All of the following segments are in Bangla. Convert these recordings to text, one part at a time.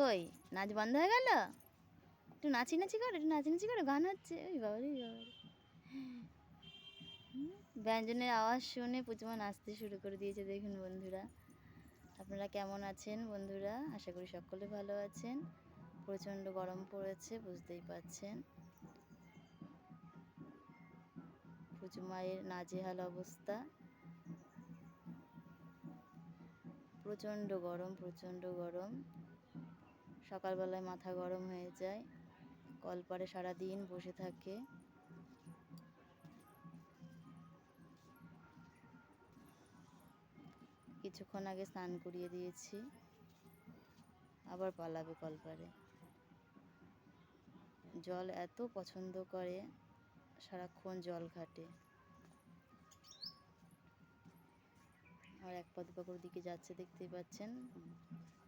কই? নাচ বন্ধ হয়ে গেল? একটু নাচি নাচি করো, একটু নাচি নাচি করো, গান হচ্ছে। ওই বাবা রে, বাবা ব্যঞ্জনের আওয়াজ শুনে পুচমা নাচতে শুরু করে দিয়েছে, দেখুন বন্ধুরা। আপনারা কেমন আছেন বন্ধুরা? আশা করি সকলে ভালো আছেন। প্রচণ্ড গরম পড়েছে, বুঝতেই পাচ্ছেন। পুচমায়ের নাজেহাল অবস্থা। প্রচণ্ড গরম প্রচণ্ড গরম। সকালবেলায় মাথা গরম হয়ে যায়। কলপারে সারাদিন বসে থাকে। কিছুক্ষণ আগে স্নান করিয়ে দিয়েছি। আবার পালাবে কলপারে। জল এত পছন্দ করে, সারাক্ষণ জল ঘাটে। আর এক পা দুপাকুর দিকে যাচ্ছে দেখতেই পাচ্ছেন।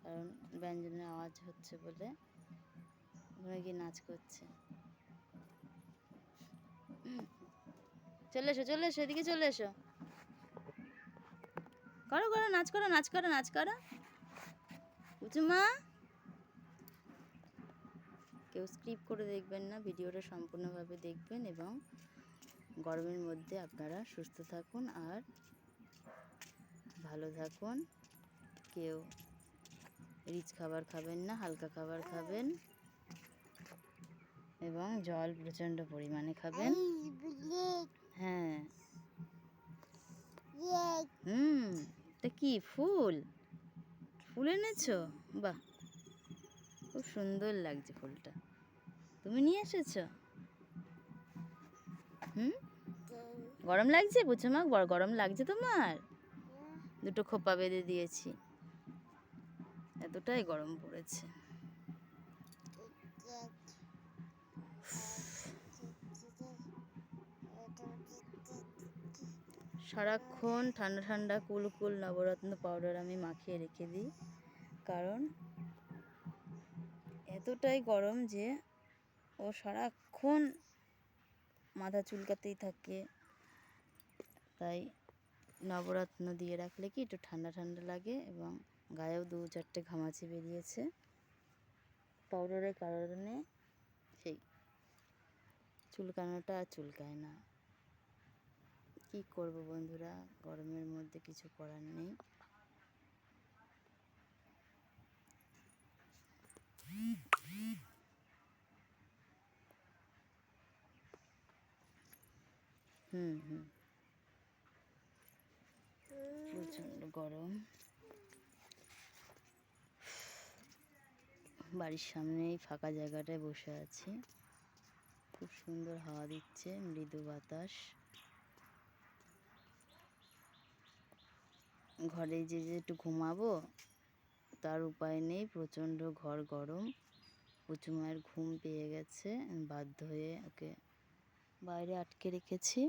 কারণ ব্যঞ্জনের আওয়াজ হচ্ছে বলে ওখানে গিয়ে নাচ করছে। চলে এসো চলে এসো, এদিকে চলে এসো। করো করো, নাচ করো নাচ করো নাচ করো। মা। কেউ স্ক্রিপ করে দেখবেন না, ভিডিওটা সম্পূর্ণভাবে দেখবেন এবং গরমের মধ্যে আপনারা সুস্থ থাকুন আর ভালো থাকুন। কেউ রিচ খাবার খাবেন না, হালকা খাবার খাবেন এবং জল প্রচণ্ড পরিমাণে খাবেন। হ্যাঁ। হুম তা কি ফুল? ফুল এনেছো? বাহ, খুব সুন্দর লাগছে ফুলটা। তুমি নিয়ে এসেছ? হুম? গরম লাগছে? বুঝছ মা গরম লাগছে তোমার? দুটো খোপা বেঁধে দিয়েছি। এতটাই গরম পড়েছে। সারাক্ষণ ঠান্ডা ঠান্ডা কুল কুল নবরত্ন পাউডার আমি মাখিয়ে রেখে দিই। কারণ এতটাই গরম যে ও সারাক্ষণ মাথা চুলকাতেই থাকে। তাই নবরত্ন দিয়ে রাখলে কি একটু ঠান্ডা ঠান্ডা লাগে এবং গায়েও দু চারটে ঘামাচি বেরিয়েছে। পাউডারের কারণে সেই চুলকানোটা আর চুলকায় না। কি করব বন্ধুরা? গরমের মধ্যে কিছু করার নেই। হুম হুম। প্রচণ্ড গরম। বাড়ির সামনেই ফাঁকা জায়গাটায় বসে আছি। খুব সুন্দর হাওয়া দিচ্ছে, মৃদু বাতাস। ঘরে যে যে একটু ঘুমাবো, তার উপায় নেই, প্রচণ্ড ঘর গরম। পুচু মায়ের ঘুম পেয়ে গেছে বাধ্য হয়ে ওকে বাইরে আটকে রেখেছি।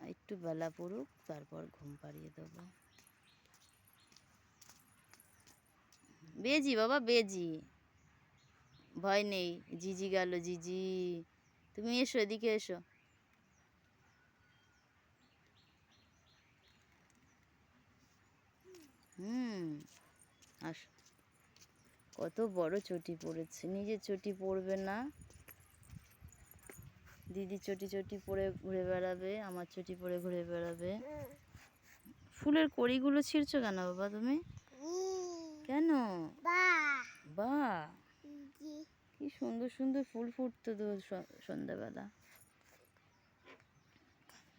একটু বেলা পড়ুক, তারপর ঘুম পাড়িয়ে দেবো। বেজি, বাবা, বেজি। ভয় নেই, জিজি গেল, জিজি। তুমি এসো, এদিকে এসো। হুম, আস। কত বড় চটি পড়েছে, নিজের চটি পড়বে না। দিদি চটি চটি পরে ঘুরে বেড়াবে, আমার চটি পরে ঘুরে বেড়াবে। ফুলের কড়িগুলো ছিঁড়ছো কেন, বাবা, তুমি? কেন? বা। কি সুন্দর সুন্দর ফুল ফুটতো তো সন্ধ্যাবেলা।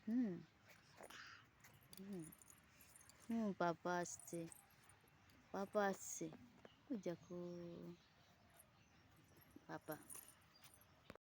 হুম। হুম। পাপা আসছে। পাপা আসছে। দেখো। পাপা।